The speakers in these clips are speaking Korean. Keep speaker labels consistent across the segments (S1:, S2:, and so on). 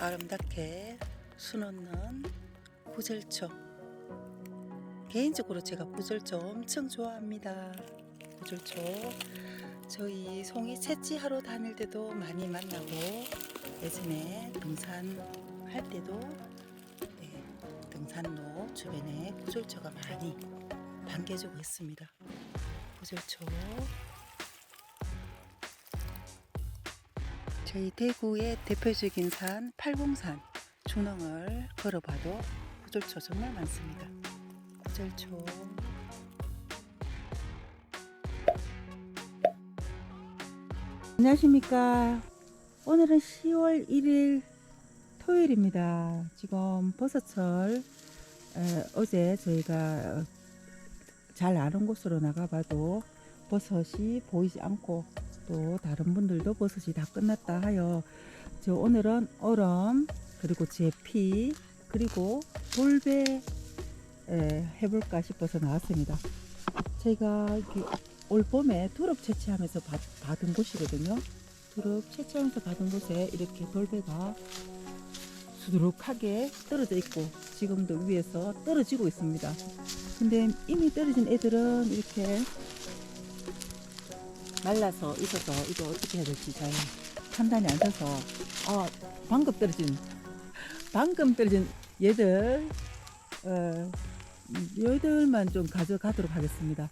S1: 아름답게 수놓는 구절초. 개인적으로 제가 구절초 엄청 좋아합니다. 구절초. 저희 송이 채취하러 다닐 때도 많이 만나고 예전에 등산할 때도 네, 등산로 주변에 구절초가 많이 반겨주고 있습니다. 구절초. 저희 대구의 대표적인 산 팔공산 중앙을 걸어봐도 구절초 정말 많습니다. 구절초. 안녕하십니까. 오늘은 10월 1일 토요일입니다. 지금 버섯철 에, 어제 저희가 어, 잘 아는 곳으로 나가봐도 버섯이 보이지 않고 또 다른 분들도 버섯이 다 끝났다 하여 저 오늘은 얼음 그리고 제피 그리고 돌배 에, 해볼까 싶어서 나왔습니다. 제가 올 봄에 두릅 채취하면서 받, 받은 곳이거든요. 두릅 채취하면서 받은 곳에 이렇게 돌배가 수두룩하게 떨어져 있고 지금도 위에서 떨어지고 있습니다. 근데 이미 떨어진 애들은 이렇게 말라서 있어서 이거 어떻게 해야 될지 잘 판단이 안 서서 아 방금 떨어진 방금 떨어진 얘들 어, 얘들만 좀 가져가도록 하겠습니다.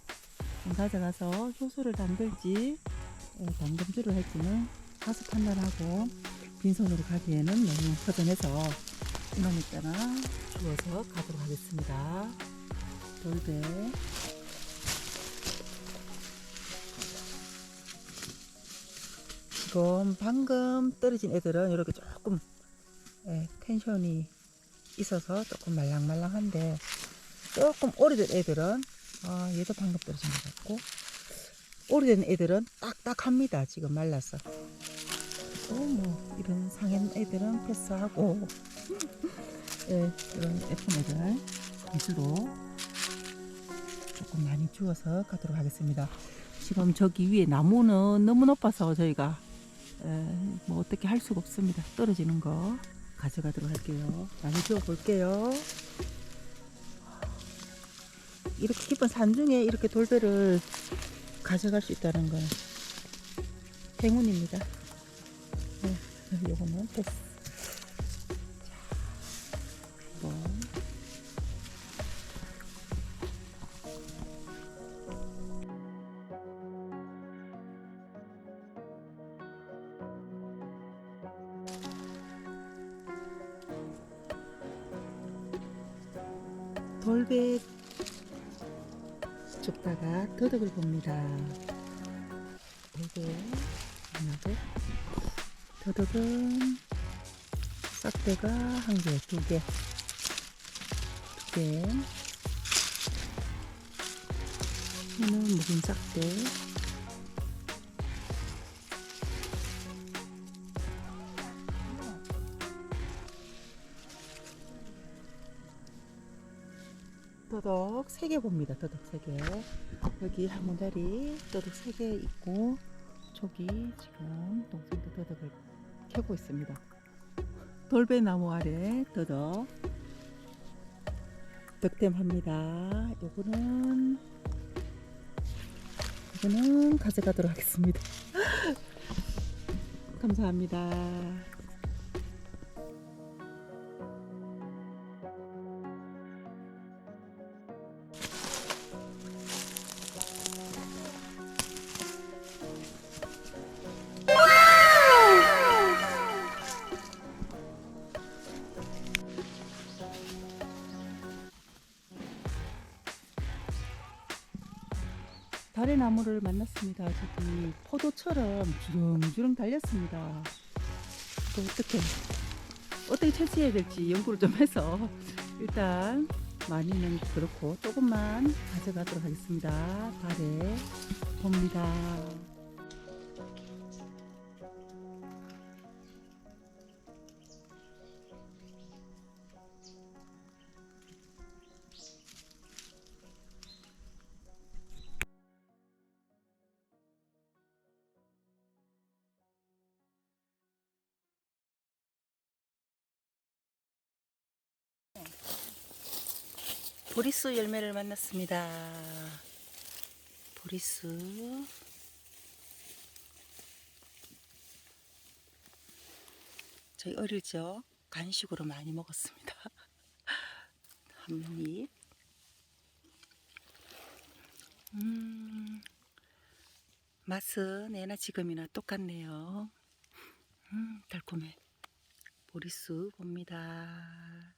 S1: 좀 가져가서 효소를 담글지 어, 담금주를 할지는 가서 판단하고 빈손으로 가기에는 너무 허전해서 이놈있잖아 주워서 가도록 하겠습니다. 돌배 지금 방금 떨어진 애들은 이렇게 조금 예, 텐션이 있어서 조금 말랑말랑한데 조금 오래된 애들은 아 얘도 방금 떨어진 것 같고 오래된 애들은 딱딱합니다 지금 말라서. 그리고 뭐 이런 상한 애들은 패스하고 예, 이런 예쁜 애들 위주로 조금 많이 주워서 가도록 하겠습니다. 지금 저기 위에 나무는 너무 높아서 저희가 에, 뭐 어떻게 할 수가 없습니다. 떨어지는 거 가져가도록 할게요. 많이 주워 볼게요. 이렇게 깊은 산 중에 이렇게 돌배를 가져갈 수 있다는 건 행운입니다. 네, 요거는 패스. 돌배 줍다가 더덕을 봅니다. 돌배 하나도 더덕은 싹대가 한 개, 두 개, 두 개. 얘는 묵은 싹대. 더덕 세개 봅니다. 더덕 세 개. 여기 한모다리 더덕 세개 있고 저기 지금 동생도 더덕을 캐고 있습니다. 돌배나무 아래 더덕 득템합니다. 요거는 이거는 가져가도록 하겠습니다. 감사합니다. 달의 나무를 만났습니다. 저기 포도처럼 주렁주렁 달렸습니다. 또 어떻게 어떻게 채취해야 될지 연구를 좀 해서 일단 많이는 그렇고 조금만 가져가도록 하겠습니다. 달에 봅니다. 보리수 열매를 만났습니다. 보리수. 저희 어릴 적 간식으로 많이 먹었습니다. 한 입. 음, 맛은 예나 지금이나 똑같네요. 음, 달콤해. 보리수 봅니다.